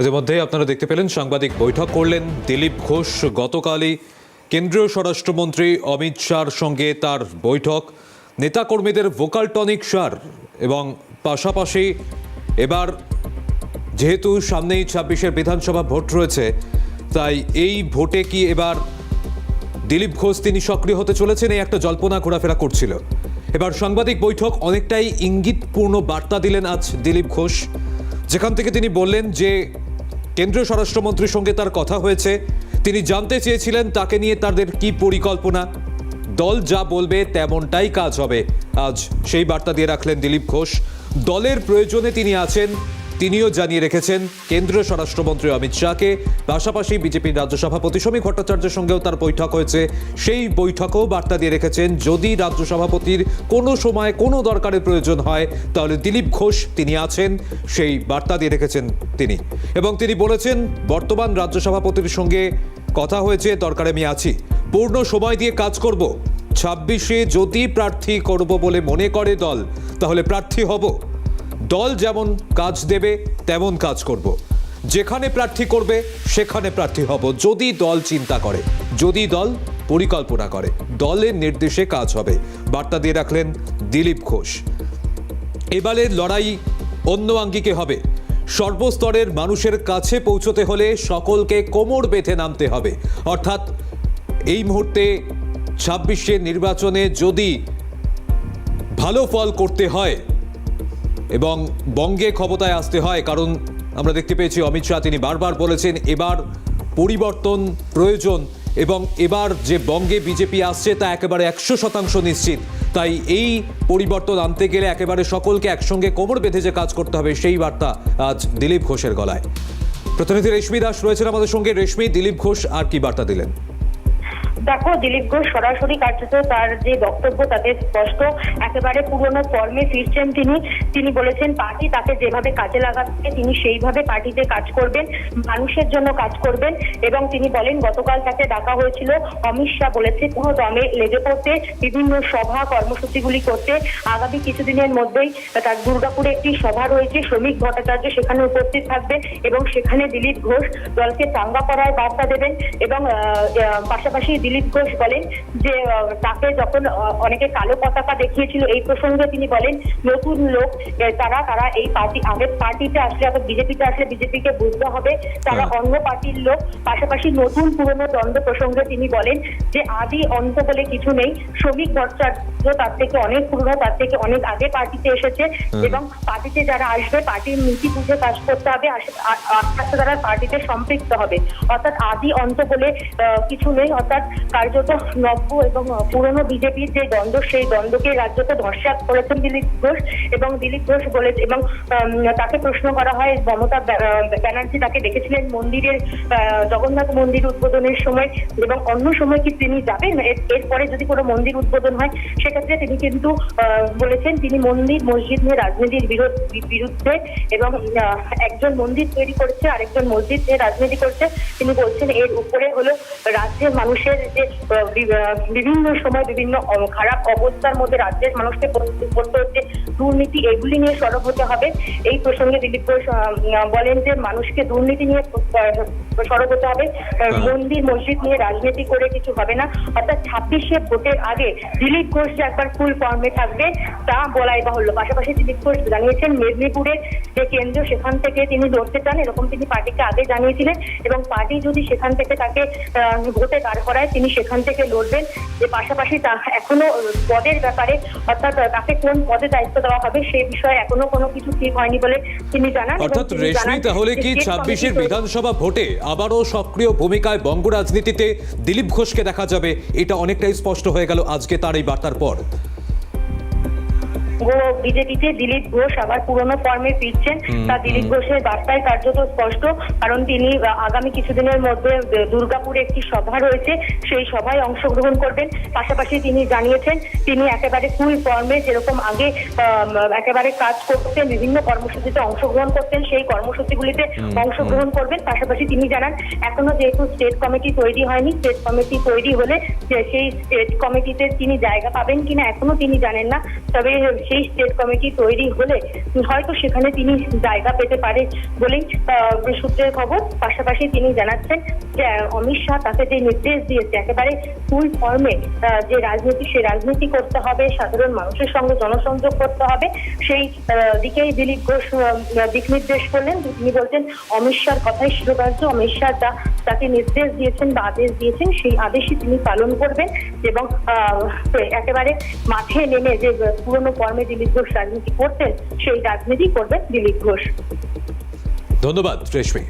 ইতিমধ্যে আপনারা দেখতে পেলেন, সাংবাদিক বৈঠক করলেন দিলীপ ঘোষ। গতকালই কেন্দ্রীয় স্বরাষ্ট্রমন্ত্রী অমিত শাহর সঙ্গে তার বৈঠক। নেতাকর্মীদের ভোকাল টনিক সার এবং পাশাপাশি এবার যেহেতু সামনেই ছাব্বিশের বিধানসভা ভোট রয়েছে, তাই এই ভোটে কি এবার দিলীপ ঘোষ তিনি সক্রিয় হতে চলেছেন? এই একটা জল্পনা ঘোরাফেরা করছিল। এবার সাংবাদিক বৈঠক অনেকটাই ইঙ্গিতপূর্ণ বার্তা দিলেন আজ দিলীপ ঘোষ। যেখান থেকে তিনি বললেন যে কেন্দ্রীয় স্বরাষ্ট্রমন্ত্রীর সঙ্গে তার কথা হয়েছে। তিনি জানতে চেয়েছিলেন তাকে নিয়ে তাদের কি পরিকল্পনা। দল যা বলবে তেমনটাই কাজ হবে। আজ সেই বার্তা দিয়ে রাখলেন দিলীপ ঘোষ। দলের প্রয়োজনে তিনি আছেন তিনিও জানিয়ে রেখেছেন, কেন্দ্রীয় স্বরাষ্ট্রমন্ত্রী অমিত শাহকে, পাশাপাশি বিজেপির রাজ্য সভাপতি সমীর ভট্টাচার্যের সঙ্গেও তার বৈঠক হয়েছে। সেই বৈঠকেও বার্তা দিয়ে রেখেছেন, যদি রাজ্য সভাপতির কোনো সময় কোনো দরকারের প্রয়োজন হয়, তাহলে দিলীপ ঘোষ তিনি আছেন, সেই বার্তা দিয়ে রেখেছেন তিনি। এবং তিনি বলেছেন, বর্তমান রাজ্য সভাপতির সঙ্গে কথা হয়েছে, দরকারে আমি আছি। পূর্ণ সময় দিয়ে কাজ করব। ছাব্বিশে যদি প্রার্থী করব বলে মনে করে দল, তাহলে প্রার্থী হব। দল যেমন কাজ দেবে, তেমন কাজ করব। যেখানে প্রার্থী করবে, সেখানে প্রার্থী হব। যদি দল চিন্তা করে, যদি দল পরিকল্পনা করে, দলের নির্দেশে কাজ হবে। বার্তা দিয়ে রাখলেন দিলীপ ঘোষ। এবারের লড়াই অন্য আঙ্গিকে হবে। সর্বস্তরের মানুষের কাছে পৌঁছতে হলে সকলকে কোমর বেঁধে নামতে হবে। অর্থাৎ এই মুহূর্তে ছাব্বিশে নির্বাচনে যদি ভালো ফল করতে হয় এবং বঙ্গে ক্ষমতায় আসতে হয়, কারণ আমরা দেখতে পেয়েছি অমিত শাহ, তিনি বারবার বলেছেন, এবার পরিবর্তন প্রয়োজন এবং এবার যে বঙ্গে বিজেপি আসছে তা একেবারে একশো শতাংশ নিশ্চিত। তাই এই পরিবর্তন আনতে গেলে একেবারে সকলকে একসঙ্গে কোমর বেঁধে যে কাজ করতে হবে, সেই বার্তা আজ দিলীপ ঘোষের গলায়। প্রতিনিধি রেশমি দাস রয়েছেন আমাদের সঙ্গে। রেশমি, দিলীপ ঘোষ, আর কি বার্তা দিলেন? দেখো, দিলীপ ঘোষ সরাসরি কার্যত তার যে বক্তব্য, তাতে স্পষ্ট, একেবারে পুরনো ফর্মে ফিরছেন তিনি। তিনি বলেছেন, পার্টি তাকে যেভাবে কাজে লাগাচ্ছে, তিনি সেইভাবে পার্টিতে কাজ করবেন, মানুষের জন্য কাজ করবেন। এবং তিনি বলেন, গতকাল তাকে ডাকা হয়েছিল, অমিত শাহ বলেছে, পুরো দমে লেগে পড়তে, বিভিন্ন সভা, কর্মসূচিগুলি করতে। আগামী কিছুদিনের মধ্যেই তার দুর্গাপুরে একটি সভা রয়েছে, শ্রমিক ভট্টাচার্য সেখানে উপস্থিত থাকবে এবং সেখানে দিলীপ ঘোষ দলকে চাঙ্গা করার বার্তা দেবেন এবং পাশাপাশি দিলীপ ঘোষ বলেন যে তাকে যখন অনেকে কালো পতাকা দেখিয়েছিল এই প্রসঙ্গে তিনি বলেন নতুন লোক তারা তারা এই পার্টি আগের পার্টিতে আসলে অর্থাৎ বিজেপিতে আসলে বিজেপিকে বুঝতে হবে। তারা হ্যাঁ। অন্য পার্টির লোক। পাশাপাশি নতুন পুরনো দ্বন্দ্ব প্রসঙ্গে তিনি বলেন যে আদি অন্ত বলে কিছু নেই। শ্রমিক ভট্টাচার্য তার থেকে অনেক পুরনো তার থেকে অনেক আগে পার্টিতে এসেছে এবং পার্টিতে যারা আসবে পার্টির নীতি বুঝে কাজ করতে হবে আস্তে আস্তে তারা পার্টিতে সম্পৃক্ত হবে। অর্থাৎ আদি অন্ত বলে কিছু নেই। অর্থাৎ কার্যত নব্য এবং পুরনো বিজেপির যে দ্বন্দ্ব, সেই দ্বন্দ্বকে রাজ্যকে ধর্ষাত করেছেন দিলীপ ঘোষ এবং দিলীপ ঘোষ বলে এবং তাকে প্রশ্ন করা হয়, মমতা ব্যানার্জি তাকে দেখেছিলেন মন্দিরের জগন্নাথ মন্দির উদ্বোধনের সময় এবং অন্য সময় কি তিনি যাবেন? এরপরে যদি কোনো মন্দির উদ্বোধন হয়, সেক্ষেত্রে তিনি কিন্তু বলেছেন তিনি মন্দির, মসজিদ নিয়ে রাজনীতির বিরোধ, বিরুদ্ধে এবং একজন মন্দির তৈরি করছে, আরেকজন মসজিদ নিয়ে রাজনীতি করছে। তিনি বলছেন এর উপরে হলো রাজ্যের মানুষের যে বিভিন্ন সময় বিভিন্ন খারাপ অবস্থার মধ্যে রাজ্যের মানুষকে পড়তে পড়তে হচ্ছে। দুর্নীতি এগুলি নিয়ে সরব হতে হবে। এই প্রসঙ্গে দিলীপ ঘোষ বলেন যে মানুষকে দুর্নীতি নিয়ে সরব হতে হবে। হ্যাঁ। মন্দির মসজিদ নিয়ে রাজনীতি করে কিছু হবে না। অর্থাৎ ছাব্বিশে ভোটের আগে দিলীপ ঘোষ যে একবার ফুল ফর্মে থাকবে তা বলাই বাহুল্য। পাশাপাশি দিলীপ ঘোষ জানিয়েছেন মেদিনীপুরের যে কেন্দ্র সেখান থেকে তিনি লড়তে চান। এরকম তিনি পার্টিকে আগে জানিয়েছিলেন এবং পার্টি যদি সেখান থেকে তাকে ভোটে দাঁড় করায় তিনি সেখান থেকে লড়বেন যে পাশাপাশি তা এখনও পদের ব্যাপারে অর্থাৎ তাকে কোন পদে দায়িত্ব দেওয়া হবে সে বিষয়ে এখনও কোনো কিছু ঠিক হয়নি বলে তিনি জানান অর্থাৎ রেশমি তাহলে কি ছাব্বিশের বিধানসভা ভোটে আবারও সক্রিয় ভূমিকায় বঙ্গ রাজনীতিতে দিলীপ ঘোষকে দেখা যাবে এটা অনেকটাই স্পষ্ট হয়ে গেল আজকে তার এই বার্তার পর। বিজেপিতে দিলীপ ঘোষ আবার পুরনো ফর্মে ফিরছেন। তা দিলীপ ঘোষের বার্তায় কার্যত স্পষ্ট কারণ তিনি আগামী কিছুদিনের মধ্যে দুর্গাপুরে একটি সভা রয়েছে সেই সভায় অংশগ্রহণ করবেন। পাশাপাশি তিনি জানিয়েছেন তিনি একেবারে ফুল ফর্মে যেরকম আগে একেবারে কাজ করতেন বিভিন্ন কর্মসূচিতে অংশগ্রহণ করতেন সেই কর্মসূচিগুলিতে অংশগ্রহণ করবেন। পাশাপাশি তিনি জানান এখনও যেহেতু স্টেট কমিটি তৈরি হয়নি স্টেট কমিটি তৈরি হলে যে সেই স্টেট কমিটিতে তিনি জায়গা পাবেন কিনা এখনও তিনি জানেন না। তবে সেই স্টেট কমিটি তৈরি হলে হয়তো সেখানে তিনি জায়গা পেতে পারে বলেই সূত্রের খবর। পাশাপাশি তিনি জানাচ্ছেন যে অমিত শাহ তাকে যে নির্দেশ দিয়েছে, একেবারে ফুল ফর্মে যে রাজনীতি সেই রাজনীতি করতে হবে, সাধারণ মানুষের সঙ্গে জনসংযোগ করতে হবে। সেই দিকেই দিলীপ ঘোষ দিক নির্দেশ করলেন। তিনি বলছেন, অমিত শাহর কথাই শিরোধার্য অমিত শাহ যা তাকে নির্দেশ দিয়েছেন বা আদেশ দিয়েছেন, সেই আদেশই তিনি পালন করবেন এবং একেবারে মাঠে নেমে যে পুরনো কর্মে দিলীপ ঘোষ রাজনীতি করতেন, সেই রাজনীতি করবেন দিলীপ ঘোষ। ধন্যবাদ, রেশমি।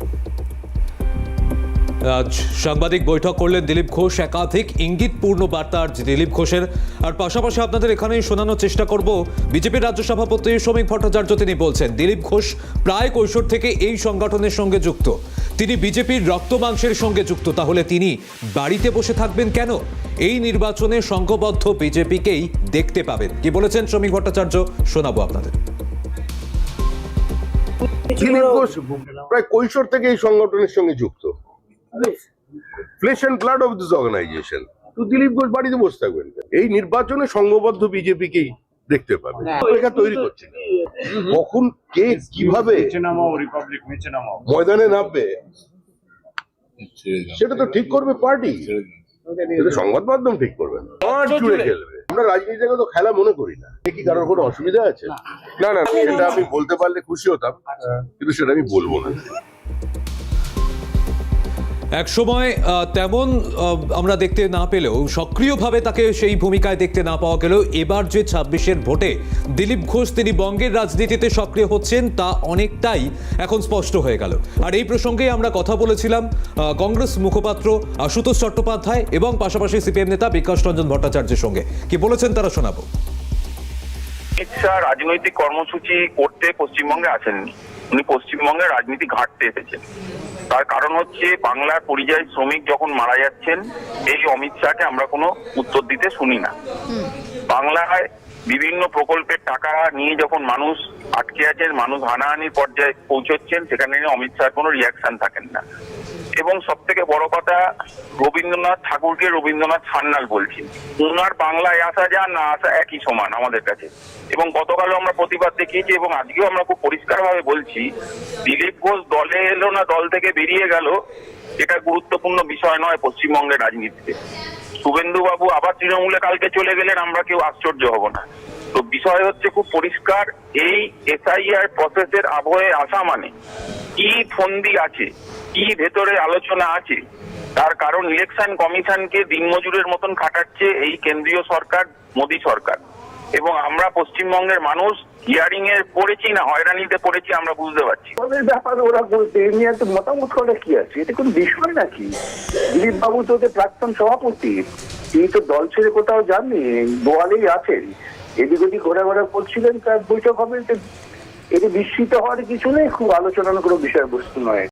আজ সাংবাদিক বৈঠক করলেন দিলীপ ঘোষ, একাধিক ইঙ্গিতপূর্ণ বার্তা দিলীপ ঘোষের। আর পাশাপাশি আপনাদের এখানেই শোনানোর চেষ্টা করব বিজেপির রাজ্য সভাপতি শ্রমিক ভট্টাচার্য, তিনি বলছেন, দিলীপ ঘোষ প্রায় কৈশোর থেকে এই সংগঠনের সঙ্গে যুক্ত। তিনি বিজেপির রক্ত মাংসের সঙ্গে যুক্ত, তাহলে তিনি বাড়িতে বসে থাকবেন কেন? এই নির্বাচনে সংঘবদ্ধ বিজেপিকেই দেখতে পাবেন। কি বলেছেন শ্রমিক ভট্টাচার্য? শোনাবো আপনাদের। দিলীপ ঘোষ প্রায় কৈশোর থেকে এই সংগঠনের সঙ্গে যুক্ত। Flesh and blood of this organisation তো দিলীপ ঘোষ বাড়িতে বসে থাকবেন এই নির্বাচনে সংঘবদ্ধ বিজেপিকেই দেখতে পাবেন। রেখা তৈরি করছে কখন কে কীভাবে ময়দানে নামবে? সেটা তো ঠিক করবে পার্টি। সংবাদ মাধ্যম ঠিক করবে না। মাঠ জুড়ে খেলবে। আমরা রাজনীতিকে তো খেলা মনে করি না। কি কারোর কোনো অসুবিধা আছে? না। না সেটা আমি বলতে পারলে খুশি হতাম। কিন্তু সেটা আমি বলব না। এক সময় তেমন আমরা দেখতে না পেলেও, সক্রিয়ভাবে তাকে সেই ভূমিকায় দেখতে না পাওয়া গেলেও, এবার যে ছাব্বিশের ভোটে দিলীপ ঘোষ তিনি বঙ্গের রাজনীতিতে সক্রিয় হচ্ছেন, তা অনেকটাই এখন স্পষ্ট হয়ে গেল। আর এই প্রসঙ্গে আমরা কথা বলেছিলাম কংগ্রেস মুখপাত্র আশুতোষ চট্টোপাধ্যায় এবং পাশাপাশি সিপিএম নেতা বিকাশ রঞ্জন ভট্টাচার্যের সঙ্গে। কি বলেছেন তারা শোনাবো। রাজনৈতিক কর্মসূচি করতে পশ্চিমবঙ্গে আসেননি। উনি পশ্চিমবঙ্গে রাজনীতি ঘাটতে এসেছেন। তার কারণ হচ্ছে বাংলার পরিযায়ী শ্রমিক যখন মারা যাচ্ছেন এই অমিত শাহকে আমরা কোনো উত্তর দিতে শুনি না। বাংলায় বিভিন্ন প্রকল্পের টাকা নিয়ে যখন মানুষ আটকে আছেন মানুষ হানাহানির পর্যায়ে পৌঁছচ্ছেন সেখানে অমিত শাহ কোনো রিয়াকশন থাকেন না। এবং সব থেকে বড় কথা, রবীন্দ্রনাথ ঠাকুরকে রবীন্দ্রনাথ সান্যাল বলছি ওনার বাংলায় আসা যা না আসা একই সমান আমাদের কাছে। এবং গতকালও আমরা প্রতিবাদ দেখিয়েছি এবং আজকেও আমরা খুব পরিষ্কারভাবে বলছি, দিলীপ ঘোষ দলে এলো না, দল থেকে বেরিয়ে গেল, এটা গুরুত্বপূর্ণ বিষয় নয় পশ্চিমবঙ্গের রাজনীতিতে। শুভেন্দু বাবু আবার তৃণমূলে কালকে চলে গেলেন, আমরা কেউ আশ্চর্য হব না। তো বিষয় হচ্ছে খুব পরিষ্কার, এই এসআইআর প্রসেসের আবহে আসা মানে কি ফন্দি আছে? কি ভেতরে আলোচনা আছে? তার কারণ ইলেকশন কমিশনকে দিনমজুরের মতন খাটাচ্ছে এই কেন্দ্রীয় সরকার, মোদী সরকার। এবং আমরা পশ্চিমবঙ্গের মানুষ হিয়ারিং এ পড়েছি না, হয়রানিতে পড়েছি, আমরা বুঝতে পারছি। ওদের ব্যাপারে ওরা বলতে নিয়ে মতামত করে কি আছে? এটা কোনো বিষয় নাকি? দিলীপ বাবু তো ওদের প্রাক্তন সভাপতি, তিনি তো দল ছেড়ে কোথাও যাননি বোয়ালেই আছেন। এদিক ওদিক ঘোরাঘোরা করছিলেন, তার বৈঠক হবে এতে বিস্মিত হওয়ার কিছু নেই খুব আলোচনার কোনো বিষয়বস্তু নয়।